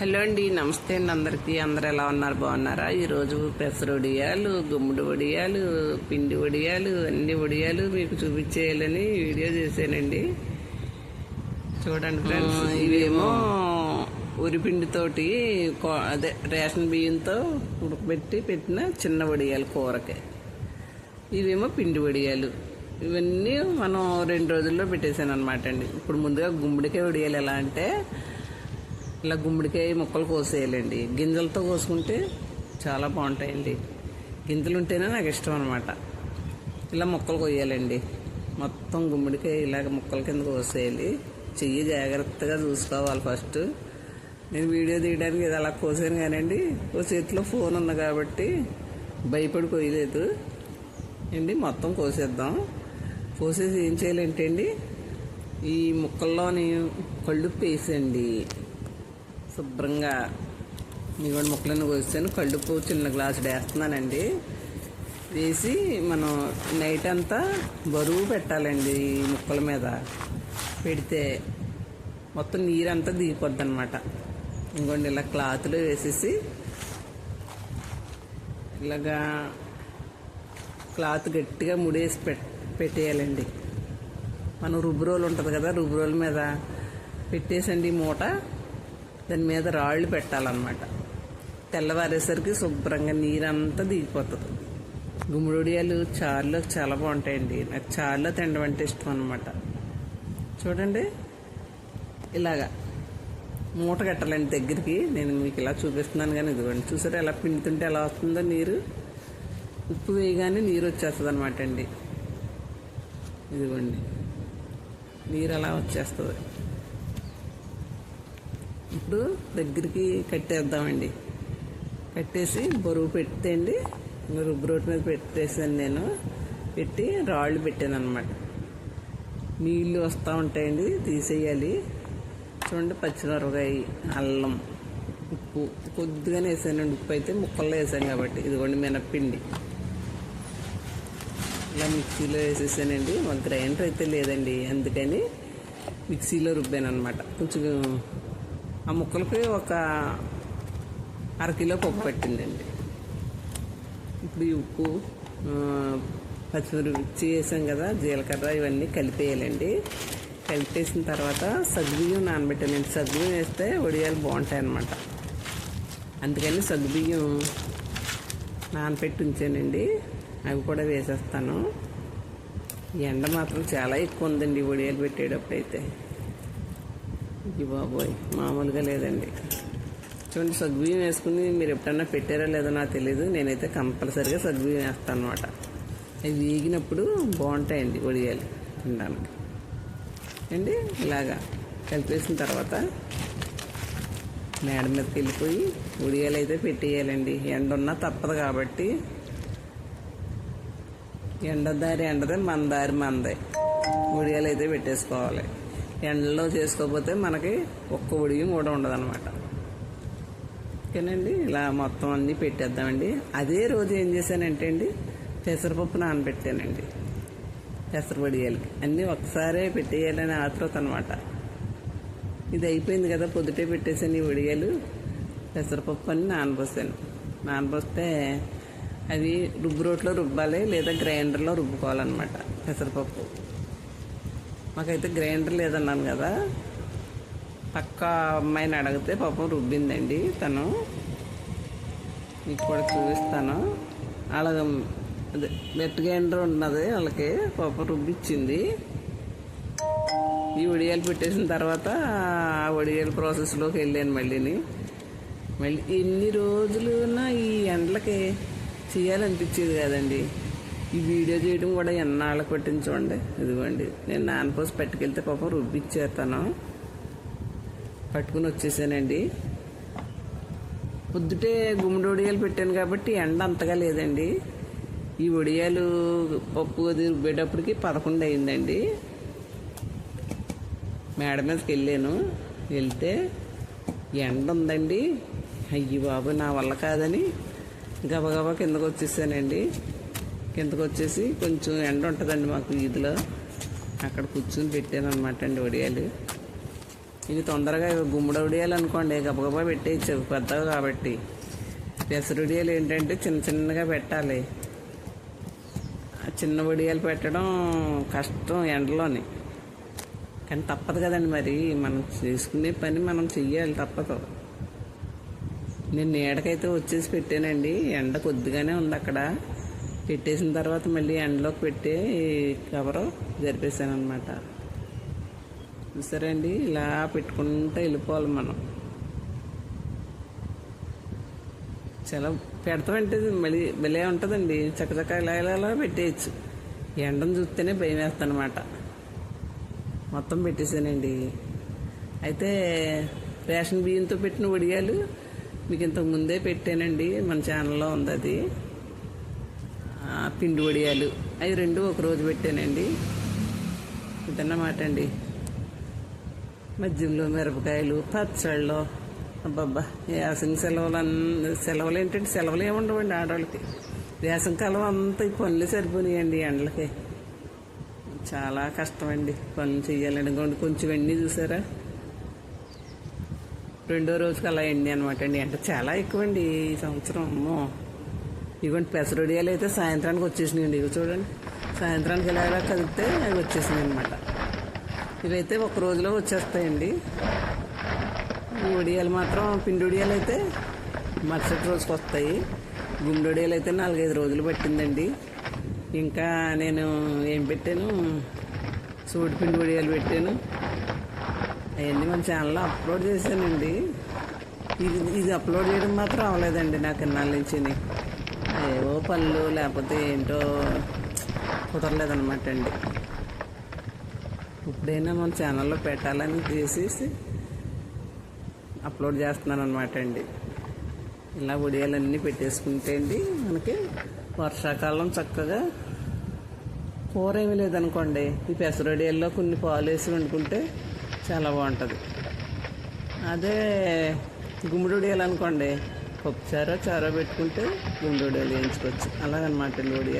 Hello అండి నమస్తే అండి అందరికీ. అందరు ఎలా ఉన్నారు? బాగున్నారా? ఈరోజు పెసర వడియాలు గుమ్మడి వడియాలు పిండి వడియాలు అన్ని వడియాలు మీకు చూపించేయాలని వీడియో చేశానండి. చూడండి ఫ్రెండ్స్ ఇవేమో ఉరిపిండితోటి కో- అదే రేషన్ బియ్యంతో ఉడకబెట్టి పెట్టిన చిన్న వడియాలు కూరకి. ఇవేమో పిండి వడియాలు. ఇవన్నీ మనం రెండు రోజుల్లో పెట్టేశాను అనమాట అండి. ఇప్పుడు ముందుగా గుమ్మడికాయ వడియాలు ఎలా అంటే ఇలా గుమ్మడికాయ ముక్కలు కోసేయాలండి. గింజలతో కోసుకుంటే చాలా బాగుంటాయండి. గింజలు ఉంటేనే నాకు ఇష్టం అనమాట ఇలా ముక్కలు కొయ్యాలండి. మొత్తం గుమ్మడికాయ ఇలాగ ముక్కల కింద కోసేయాలి. చెయ్యి జాగ్రత్తగా చూసుకోవాలి ఫస్ట్. నేను వీడియో తీయడానికి ఇది అలా కోసాను కానండి ఓ చేతిలో ఫోన్ ఉంది కాబట్టి భయపడి కొయ్యలేదు. అండి మొత్తం కోసేద్దాం. కోసేసి ఏం చేయాలంటే అండి ఈ ముక్కల్లోని కళ్ళు వేసేయండి శుభ్రంగా ఇవ్వండి ముక్కలను కోసాను కళ్ళుపు చిన్న గ్లాసు వేస్తున్నానండి. వేసి మనం నైట్ అంతా బరువు పెట్టాలండి ఈ ముక్కల మీద. పెడితే మొత్తం నీరంతా దిగిపోద్ది అనమాట ఇంకోండి ఇలా క్లాత్లో వేసేసి ఇలాగా క్లాత్ గట్టిగా ముడేసి పెట్ పెట్టేయాలండి. మనం రుబ్బు రోలు ఉంటుంది కదా రుబ్బు రోల మీద పెట్టేసండి ఈ మూట. దాని మీద రాళ్ళు పెట్టాలన్నమాట. తెల్లవారేసరికి శుభ్రంగా నీరంతా దిగిపోతుంది. గుమ్మడియాలు చారులో చాలా బాగుంటాయండి. నాకు చారులో తినడం అంటే ఇష్టం అనమాట చూడండి. ఇలాగా మూట కట్టాలండి దగ్గరికి. నేను మీకు ఇలా చూపిస్తున్నాను కానీ ఇదిగోండి. చూసారా ఎలా పిండుతుంటే ఎలా వస్తుందో నీరు? ఉప్పు వేయగానే నీరు వచ్చేస్తుంది అనమాట అండి. ఇదిగోండి. నీరు అలా వచ్చేస్తుంది. ఇప్పుడు దగ్గరికి కట్టేద్దామండి. కట్టేసి బరువు పెడితే అండి రుబ్బు మీద పెట్టేసాను నేను. పెట్టి రాళ్ళు పెట్టాను అనమాట నీళ్ళు వస్తూ ఉంటాయండి తీసేయాలి. చూడండి పచ్చిమిరపకాయ అల్లం ఉప్పు. కొద్దిగానే వేసానండి ఉప్పు అయితే ముక్కల్లో వేసాను కాబట్టి. ఇదిగోండి మినప్పిండి. ఇలా మిక్సీలో వేసేసానండి. మాకు గ్రైండర్ అయితే లేదండి అందుకని మిక్సీలో రుబ్బాను అనమాట కొంచెం ఆ ముక్కలకి ఒక అరకిలో పప్పు పట్టిందండి. ఇప్పుడు ఈ ఉప్పు ఆ, పచ్చిమిర్చి వేసాం కదా జీలకర్ర ఇవన్నీ కలిపేయాలండి. కలిపేసిన తర్వాత సగ్గుబియ్యం నానబెట్టానండి సగ్గుబియ్యం వేస్తే వడియాలు బాగుంటాయి అన్నమాట అందుకని సగ్గుబియ్యం నానబెట్టి ఉంచానండి. అవి కూడా వేసేస్తాను. ఎండ మాత్రం చాలా ఎక్కువ ఉందండి వడియాలు పెట్టేటప్పుడు అయితే ఇది బాబోయ్ మామూలుగా లేదండి. చూడండి సగ్బియ్యం వేసుకుని మీరు ఎప్పుడన్నా పెట్టారో లేదో నాకు తెలియదు నేనైతే కంపల్సరీగా సగ్బియ్యం వేస్తాను అనమాట అవి వేగినప్పుడు బాగుంటాయండి వడియాలు తినడానికి. అండి ఇలాగా కలిపేసిన తర్వాత మేడ మీదకి వెళ్ళిపోయి ఉడియాలు అయితే పెట్టేయాలండి. ఎండ ఉన్నా తప్పదు కాబట్టి. ఎండ దారి ఎండదే మన దారి మనదే. ఉడియాలు అయితే పెట్టేసుకోవాలి. ఎండలో చేసుకోకపోతే మనకి ఒక్క ఉడియం కూడా ఉండదన్నమాట. ఓకేనండి? ఇలా మొత్తం అన్నీ పెట్టేద్దామండి. అదే రోజు ఏం చేశానంటే అండి పెసరపప్పు నానబెట్టానండి. పెసర వడియాలకి అన్నీ ఒకసారే పెట్టేయాలని ఆతృత అనమాట ఇది అయిపోయింది కదా పొద్దుటే పెట్టేసాను ఈ వడియాలు పెసరపప్పు అని నానబోసాను. నానబోస్తే అవి రుబ్బు రోట్లో రుబ్బాలి లేదా గ్రైండర్లో రుబ్బుకోవాలన్నమాట పెసరపప్పు. మాకైతే గ్రైండర్ లేదన్నాను కదా. పక్క అమ్మాయిని అడిగితే పాపం రుబ్బిందండి తను. మీకు కూడా చూపిస్తాను. అలాగ అదే బెట్ గ్రైండర్ ఉన్నది వాళ్ళకి పాపం రుబ్బిచ్చింది. ఈ వడియాలు పెట్టేసిన తర్వాత ఆ వడియాల ప్రాసెస్లోకి వెళ్ళాను మళ్ళీని. మళ్ళీ ఎన్ని రోజులున్నా ఈ ఎండలకి చేయాలనిపించేది కదండి. ఈ వీడియో చేయడం కూడా ఎన్నాళ్ళకి పట్టింది చూడండి. ఇదిగోండి. నేను నానపోసి పట్టుకెళ్తే పాపం రుబ్బిచ్చేస్తాను పట్టుకుని వచ్చేసానండి. పొద్దుటే గుమ్మడి వడియాలు పెట్టాను కాబట్టి ఎండ అంతగా లేదండి. ఈ వడియాలు పప్పు అది రుబ్బేటప్పటికి పదకొండు అయిందండి. మేడ మీదకి వెళ్ళాను. వెళ్తే ఎండ ఉందండి. అయ్యి బాబు నా వల్ల కాదని గబగబా కిందకు వచ్చేసానండి. కిందకు వచ్చేసి కొంచెం ఎండ ఉంటుందండి మాకు వీధిలో. అక్కడ కూర్చుని పెట్టాను అనమాట అండి వడియాలు. ఇవి తొందరగా గుమ్మడి వడియాలు అనుకోండి గబగబా పెట్టేయచ్చు పెద్దవి కాబట్టి. పెసరు వడియాలు ఏంటంటే చిన్న చిన్నగా పెట్టాలి. ఆ చిన్న వడియాలు పెట్టడం కష్టం ఎండలోని. కానీ తప్పదు కదండి మరి మనం చేసుకునే పని మనం చెయ్యాలి తప్పదు. నేను నీడకైతే వచ్చేసి పెట్టానండి ఎండ కొద్దిగానే ఉంది అక్కడ. పెట్టేసిన తర్వాత మళ్ళీ ఎండలోకి పెట్టి కవరు జరిపేసాను అనమాట చూసారండి? ఇలా పెట్టుకుంటూ వెళ్ళిపోవాలి మనం. చాలా పెడతామంటే మళ్ళీ భలే ఉంటుందండి. చక్కచక్క ఇలా ఇలా ఇలా పెట్టేయచ్చు. ఎండను చూస్తేనే భయం వేస్తానమాట మొత్తం పెట్టేశానండి. అయితే రేషన్ బియ్యంతో పెట్టిన వడియాలు మీకు ఇంతకు ముందే పెట్టానండి. మన ఛానల్లో ఉంది అది. పిండి వడియాలు. అవి రెండు ఒక రోజు పెట్టానండి. ఇదన్నమాట అండి. మధ్యలో మిరపకాయలు పచ్చళ్ళు. అబ్బబ్బా వేసంగి సెలవులు అన్ని సెలవులు ఏంటంటే సెలవులు ఏముండవండి ఆడవాళ్ళకి. వేసంగి కాలం అంతా ఈ పనులు సరిపోయినాయండి ఎండలకి. చాలా కష్టమండి. పనులు చేయాలండి ఇంకోండి కొంచెం ఎండి చూసారా? రెండో రోజుకి అలా ఎండి అనమాట అండి. ఎండ చాలా ఎక్కువ అండి ఈ సంవత్సరం. అమ్మో. ఇదిగోండి పెసరొడియాలు అయితే సాయంత్రానికి వచ్చేసినాయండి. ఇవి చూడండి సాయంత్రానికి ఇలా ఇలా కదిపితే అవి వచ్చేసినాయి అనమాట ఇవైతే ఒక రోజులో వచ్చేస్తాయండి. ఈ వడియాలు మాత్రం పిండి వడియాలు అయితే మరుసటి రోజుకి వస్తాయి. గుండెడియాలు అయితే నాలుగైదు రోజులు పట్టిందండి. ఇంకా నేను ఏం పెట్టాను? సూడి పిండి వడియాలు పెట్టాను. అవన్నీ మన ఛానల్లో అప్లోడ్ చేశానండి. ఇది ఇది అప్లోడ్ చేయడం మాత్రం అవ్వలేదండి నాకు ఇన్నాళ్ళ నుంచి ఏవో పనులు లేకపోతే ఏంటో కుదరలేదనమాట అండి. ఇప్పుడైనా మన ఛానల్లో పెట్టాలని తీసేసి అప్లోడ్ చేస్తున్నాను అనమాట అండి. ఇలా ఉడియాలన్నీ పెట్టేసుకుంటే అండి మనకి వర్షాకాలం చక్కగా కూర ఏమీ లేదనుకోండి. ఈ పెసరొడియాల్లో కొన్ని పాలు వేసి వండుకుంటే చాలా బాగుంటుంది. అదే గుమ్మడి ఉడియాలనుకోండి అనుకోండి పప్పు పెట్టుకుంటే గుమ్మడి వేయించుకోవచ్చు. అలాగనమాట లోడియా.